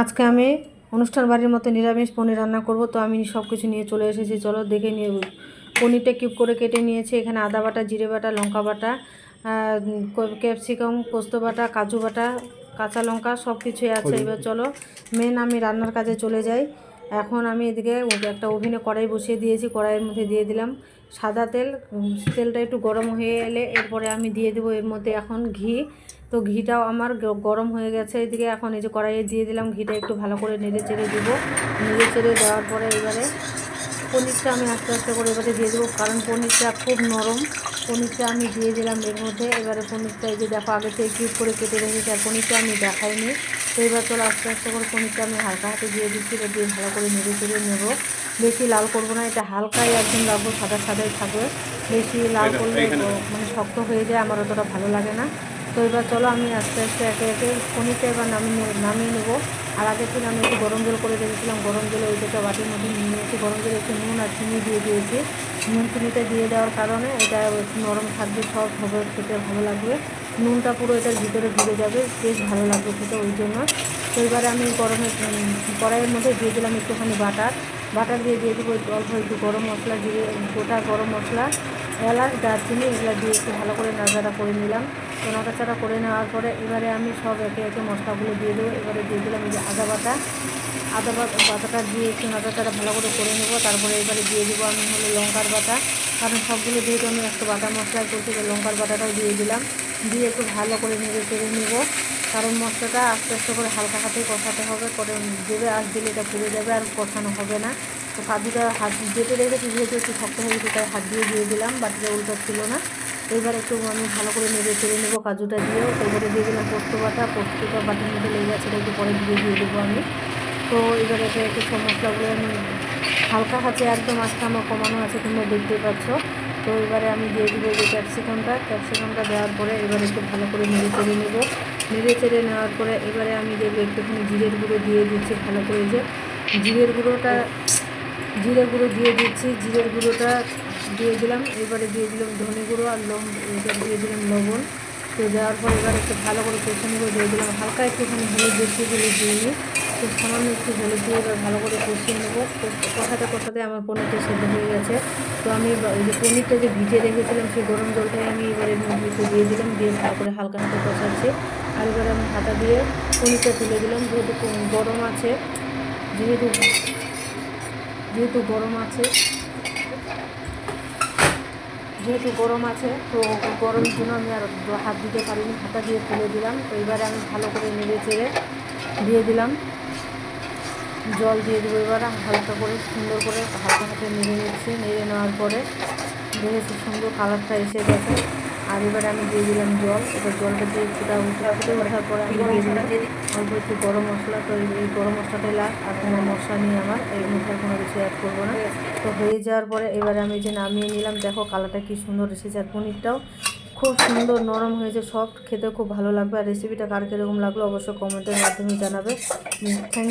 আজকে আমি অনুষ্ঠান বাড়ির মতো নিরামিষ পনির রান্না করব তো আমি সব কিছু নিয়ে চলে এসেছি। চলো দেখে নিয়ে পনিরটা কিউব করে কেটে নিয়েছি। এখানে আদা বাটা জিরে বাটা লঙ্কা বাটা ক্যাপসিকাম পোস্ত বাটা কাজু বাটা কাঁচা লঙ্কা সব কিছুই আছে এবার চলো মেন আমি রান্নার কাজে চলে যাই। এখন আমি এদিকে একটা ওভেনে কড়াই বসিয়ে দিয়েছি, কড়াইয়ের মধ্যে দিয়ে দিলাম সাদা তেল। তেলটা একটু গরম হয়ে এলে এরপরে আমি দিয়ে দেবো এর মধ্যে এখন ঘি। তো ঘিটাও আমার গরম হয়ে গেছে এদিকে। এখন এই যে কড়াইয়ে দিয়ে দিলাম, ঘিটা একটু ভালো করে নেড়ে চেড়ে দেবো। নেড়ে চেড়ে দেওয়ার পরে এবারে পনিরটা আমি আস্তে আস্তে করে এবারে দিয়ে দেবো কারণ পনিরটা খুব নরম। পনিরটা আমি দিয়ে দিলাম এর মধ্যে। এবারে পনিরটা এই যে দেখো আগে থেকে কিউব করে কেটে রেখেছি আর পনিরটা আমি দেখাইনি। তো এবার চলো আস্তে আস্তে করে পনিরটা আমি হালকা হাতে দিয়ে দিচ্ছি এবার দিয়ে ভালো করে নেড়ে চেড়ে নেব। বেশি লাল করব না এটা হালকাই একদম রাখব সাদা সাদাই থাকবে। বেশি লাল করলে মানে শক্ত হয়ে যায় আমার অতটা ভালো লাগে না। তো এবার চলো আমি আস্তে আস্তে একে একে পনিরটা এবার নামিয়ে নামিয়ে নেব। আর আগের দিন আমি একটু গরম জল করে রেখেছিলাম, গরম জলে ওই যেটা বাটির মধ্যে নিয়ে নিয়েছি। গরম জলে একটু নুন আর চিনি দিয়ে দিয়েছি। নুন, চিনিটা দিয়ে দেওয়ার কারণে এটা নরম থাকবে, সব হবে, খেতে ভালো লাগবে। নুনটা পুরো এটার ভিতরে ঢুকে যাবে, বেশ ভালো লাগবে খেতে ওই জন্য। তো এবারে আমি গরমে কড়াইয়ের মধ্যে দিয়ে দিলাম একটুখানি বাটার। বাটার দিয়ে দিয়ে দেবো একটু অল্প একটু গরম মশলা দিয়ে, গোটা গরম মশলা, এলাচ, দারচিনি, এগুলো দিয়ে একটু ভালো করে নাড়াচাড়া করে নিলাম। তো নাড়াচাড়া করে নেওয়ার পরে এবারে আমি সব একে একে মশলাগুলো দিয়ে দেবো। এবারে দিয়ে দিলাম এই যে আদা বাটা। আদা বাটা বাটাটা দিয়ে একটু নাড়াচাড়া ভালো করে করে নেব। তারপরে এবারে দিয়ে দেবো আমি হলো লঙ্কার বাটা। কারণ সবগুলো যেহেতু আমি একটু বাটা মশলা করছি তো লঙ্কার বাটাটাও দিয়ে দিলাম। দিয়ে একটু ভালো করে নেড়ে চেড়ে নেব। কারণ মশলাটা আস্তে আস্তে করে হালকা হাতে কষাতে হবে। করে দেবে আঁচ দিলে এটা পুড়ে যাবে আর কষানো হবে না। তো কাজুটা হাত যেতে রেখেছি যেহেতু একটু শক্ত হয়ে গেছে, তাই হাত দিয়ে দিয়ে দিলাম। বাটিটা উল্টো ছিল না। এবার একটু আমি ভালো করে নেড়ে চেড়ে নেব কাজুটা দিয়েও। এবারে দিয়ে দিলাম পোস্ত বাটা। পোস্তটা বাটির মধ্যে লেগে আছে একটু পরে দিয়ে দিয়ে দেবো আমি। তো এবারে একে একে সব মশলাগুলো আমি হালকা হাতে একদম আজকে আমার কমানো আছে, তোমরা দেখতে পাচ্ছ। তো এবারে আমি দিয়ে দিব যে ক্যাপসিকামটা। ক্যাপসিকামটা দেওয়ার পরে এবারে একটু ভালো করে নেড়ে চেড়ে নেব। নেড়ে চেড়ে নেওয়ার পরে এবারে আমি দেখব একটুখানি জিরের গুঁড়ো দিয়ে দিচ্ছি ভালো করে যে। জিরের গুঁড়োটা জিরে গুঁড়ো দিয়ে দিচ্ছি, জিরের গুঁড়োটা দিয়ে দিলাম। এবারে দিয়ে দিলাম ধনে গুঁড়ো আর লং দিয়ে দিলাম লবণ। তো দেওয়ার পর এবার একটু ভালো করে নেব, দিয়ে দিলাম হালকা একটুখানি হলুদ বেশি হলুদ দিইনি তো সামান্য একটু হলুদ দিয়ে এবার ভালো করে কষিয়ে নেব। কষ- কষাতে কষাতে আমার পনিরটা সেদ্ধ হয়ে গেছে। তো আমি ওই যে পনিরটা যে ভিজে রেখেছিলাম, সেই গরম জলটাই আমি এবারে একটু দিয়ে দিলাম, দিয়ে ভালো করে হালকা হাতে কষাচ্ছি। আর এবার আমি হাতা দিয়ে পনিরটা তুলে দিলাম। যেহেতু গরম আছে, যেহেতু যেহেতু গরম আছে, যেহেতু গরম আছে, তো গরমের জন্য আমি আর হাত দিতে পারিনি। হাতা দিয়ে তুলে দিলাম। তো এবারে আমি ভালো করে নেড়ে চেড়ে দিয়ে দিলাম। জল দিয়ে দেবো এবার, হালকা করে, সুন্দর করে হালকা হাতে নেড়ে নিচ্ছি। নেড়ে নেওয়ার পরে দেখেছি সুন্দর কালারটা এসে গেছে। আর এবারে আমি দিয়ে দিলাম জল। এবার জলটা দিয়ে ফুটা উঠে ফুটে ওঠার পরে আমি দিয়ে দিলাম অল্প একটু গরম মশলা তো এই গরম মশলাটাই লাগ আর কোনো মশলা নিয়ে আমার এই আর কোনো কিছু অ্যাড করব না। তো হয়ে যাওয়ার পরে এবারে আমি যে নামিয়ে নিলাম, দেখো কালারটা কি সুন্দর এসেছে। আর পনিরটাও খুব সুন্দর নরম হয়েছে সফট খেতে খুব ভালো লাগবে। আর রেসিপিটা কার কীরকম লাগল অবশ্যই কমেন্টের মাধ্যমে জানাবে। থ্যাংক